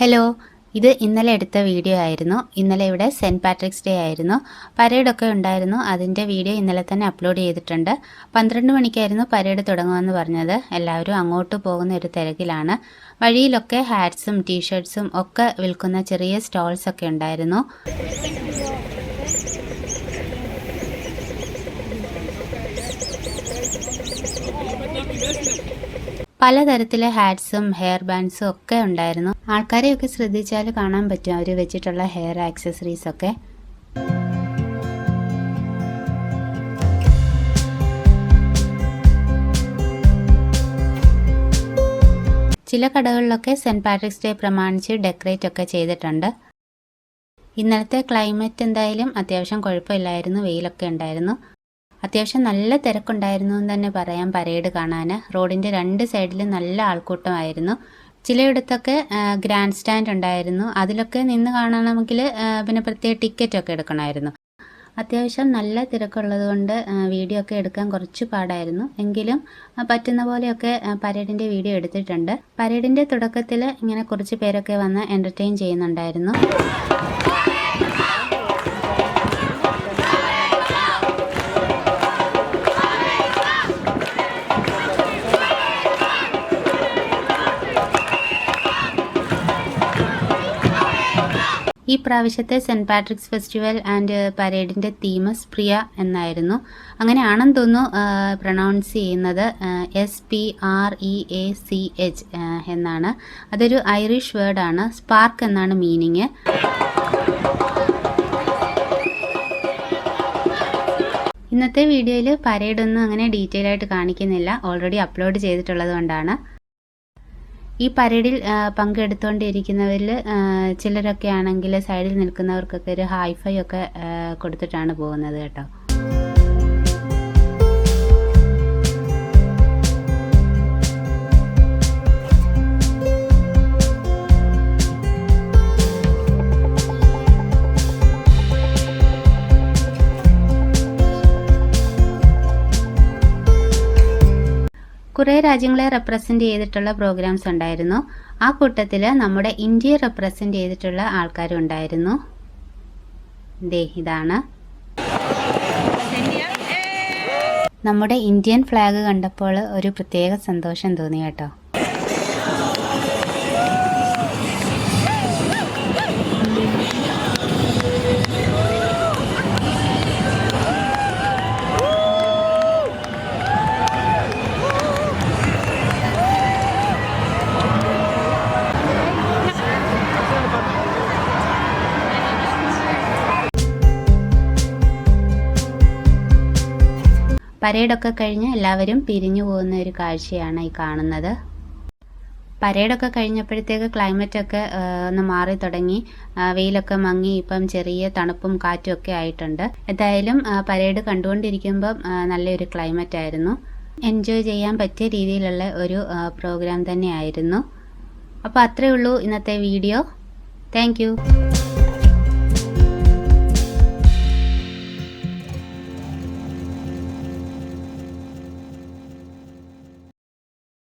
Hello ഇത് ഇന്നലെ എടുത്ത വീഡിയോ ആയിരുന്നു. ഇന്നലെ ഇവിടെ സെന്റ് പാട്രിക്സ് ഡേ ആയിരുന്നു. പരേഡൊക്കെ ഉണ്ടായിരുന്നു. അതിന്റെ വീഡിയോ ഇന്നലെ തന്നെ അപ്ലോഡ് ചെയ്തിട്ടുണ്ട്. പന്ത്രണ്ട് മണിക്കായിരുന്നു പരേഡ് തുടങ്ങുമെന്ന് പറഞ്ഞത്. എല്ലാവരും അങ്ങോട്ട് പോകുന്ന ഒരു തിരക്കിലാണ്. വഴിയിലൊക്കെ ഹാറ്റ്സും ടീഷർട്ട്സും ഒക്കെ വിൽക്കുന്ന ചെറിയ സ്റ്റോൾസ് ഒക്കെ ഉണ്ടായിരുന്നു. പലതരത്തിലെ ഹാറ്റ്സും ഹെയർ ബാൻഡ്സും ഒക്കെ ഉണ്ടായിരുന്നു. ആൾക്കാരെയൊക്കെ ശ്രദ്ധിച്ചാൽ കാണാൻ പറ്റും. അവർ വെച്ചിട്ടുള്ള ഹെയർ ആക്സസറീസ് ഒക്കെ. ചില കടകളിലൊക്കെ സെന്റ് പാട്രിക്സ് ഡേ പ്രമാണിച്ച് ഡെക്കറേറ്റ് ഒക്കെ ചെയ്തിട്ടുണ്ട്. ഇന്നലത്തെ ക്ലൈമറ്റ് എന്തായാലും അത്യാവശ്യം കുഴപ്പമില്ലായിരുന്നു. വെയിലൊക്കെ ഉണ്ടായിരുന്നു. അത്യാവശ്യം നല്ല തിരക്കുണ്ടായിരുന്നു എന്ന് തന്നെ പറയാം. പരേഡ് കാണാൻ റോഡിന്റെ രണ്ട് സൈഡിലും നല്ല ആൾക്കൂട്ടമായിരുന്നു. ചിലയിടത്തൊക്കെ ഗ്രാൻഡ് സ്റ്റാൻഡ് ഉണ്ടായിരുന്നു. അതിലൊക്കെ നിന്ന് കാണണമെങ്കിൽ പിന്നെ പ്രത്യേക ടിക്കറ്റൊക്കെ എടുക്കണമായിരുന്നു. അത്യാവശ്യം നല്ല തിരക്കുള്ളത് കൊണ്ട് വീഡിയോ ഒക്കെ എടുക്കാൻ കുറച്ച് പാടായിരുന്നു. എങ്കിലും പറ്റുന്ന പോലെയൊക്കെ പരേഡിന്റെ വീഡിയോ എടുത്തിട്ടുണ്ട്. പരേഡിന്റെ തുടക്കത്തിൽ ഇങ്ങനെ കുറച്ച് പേരൊക്കെ വന്ന് എന്റർടൈൻ ചെയ്യുന്നുണ്ടായിരുന്നു. ഈ പ്രാവശ്യത്തെ സെന്റ് പാട്രിക്സ് ഫെസ്റ്റിവൽ ആൻഡ് പരേഡിന്റെ തീം സ്പ്രിയ എന്നായിരുന്നു. അങ്ങനെയാണെന്ന് തോന്നുന്നു പ്രണൗൺസ് ചെയ്യുന്നത് S P R E A C H എന്നാണ്. അതൊരു ഐറിഷ് വേർഡാണ് സ്പാർക്ക് എന്നാണ് മീനിങ് ഇന്നത്തെ വീഡിയോയിൽ പരേഡൊന്നും അങ്ങനെ ഡീറ്റെയിൽ ആയിട്ട് കാണിക്കുന്നില്ല. ഓൾറെഡി അപ്ലോഡ് ചെയ്തിട്ടുള്ളത് കൊണ്ടാണ്. ഈ പരേഡിൽ പങ്കെടുത്തുകൊണ്ടിരിക്കുന്നവരിൽ ചിലരൊക്കെ ആണെങ്കിൽ സൈഡിൽ നിൽക്കുന്നവർക്കൊക്കെ ഒരു ഹൈഫൈ ഒക്കെ കൊടുത്തിട്ടാണ് പോകുന്നത് കേട്ടോ. കുറേ രാജ്യങ്ങളെ റെപ്രസെന്റ് ചെയ്തിട്ടുള്ള പ്രോഗ്രാംസ് ഉണ്ടായിരുന്നു. ആ കൂട്ടത്തിൽ നമ്മുടെ ഇന്ത്യയെ റെപ്രസെന്റ് ചെയ്തിട്ടുള്ള ആൾക്കാരും ഉണ്ടായിരുന്നു. ദേ ഇതാണ്. നമ്മുടെ ഇന്ത്യൻ ഫ്ലാഗ് കണ്ടപ്പോൾ ഒരു പ്രത്യേക സന്തോഷം തോന്നി കേട്ടോ. പരേഡൊക്കെ കഴിഞ്ഞ് എല്ലാവരും പിരിഞ്ഞു പോകുന്ന ഒരു കാഴ്ചയാണ് ഈ കാണുന്നത്. പരേഡൊക്കെ കഴിഞ്ഞപ്പോഴത്തേക്ക് ക്ലൈമറ്റൊക്കെ ഒന്ന് മാറി തുടങ്ങി. വെയിലൊക്കെ മങ്ങി ഇപ്പം ചെറിയ തണുപ്പും കാറ്റും ഒക്കെ ആയിട്ടുണ്ട്. എന്തായാലും പരേഡ് കണ്ടുകൊണ്ടിരിക്കുമ്പം നല്ലൊരു ക്ലൈമറ്റ് ആയിരുന്നു എൻജോയ് ചെയ്യാൻ പറ്റിയ രീതിയിലുള്ള ഒരു പ്രോഗ്രാം തന്നെയായിരുന്നു. അപ്പോൾ അത്രയേ ഉള്ളൂ ഇന്നത്തെ വീഡിയോ. താങ്ക്